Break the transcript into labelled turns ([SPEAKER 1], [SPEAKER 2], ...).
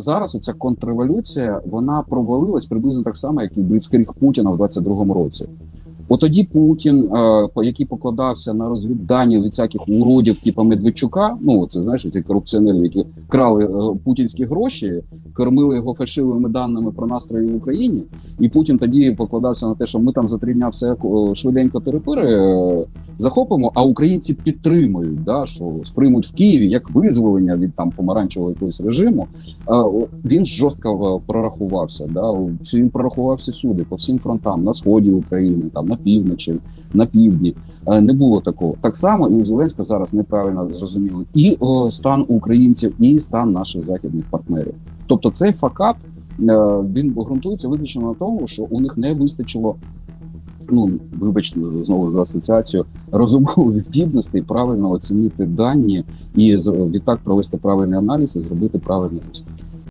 [SPEAKER 1] Зараз оця контрреволюція вона провалилась приблизно так само, як і Бліцкріг Путіна в 22-му році. От тоді Путін, е, який покладався на розвіддані від всяких уродів, типу Медведчука, ну це знаєш, ці корупціонери, які крали е, путінські гроші, кормили його фальшивими даними про настрої в Україні. І Путін тоді покладався на те, що ми там за три дня все е, швиденько е, захопимо, а українці підтримують, да, що сприймуть в Києві як визволення від там помаранчевого якогось режиму. Він жорстко е, прорахувався. Да, він прорахувався всюди, по всім фронтам, на сході України, там на півночі, на півдні. Е, Не було такого. Так само і у Зеленського зараз неправильно зрозуміли і о, стан українців, і стан наших західних партнерів. Тобто цей факап е, він ґрунтується виключно на тому, що у них не вистачило. Ну, вибачте, знову за асоціацію розумових здібностей правильно оцінити дані і відтак провести правильний аналіз і зробити правильний висновок.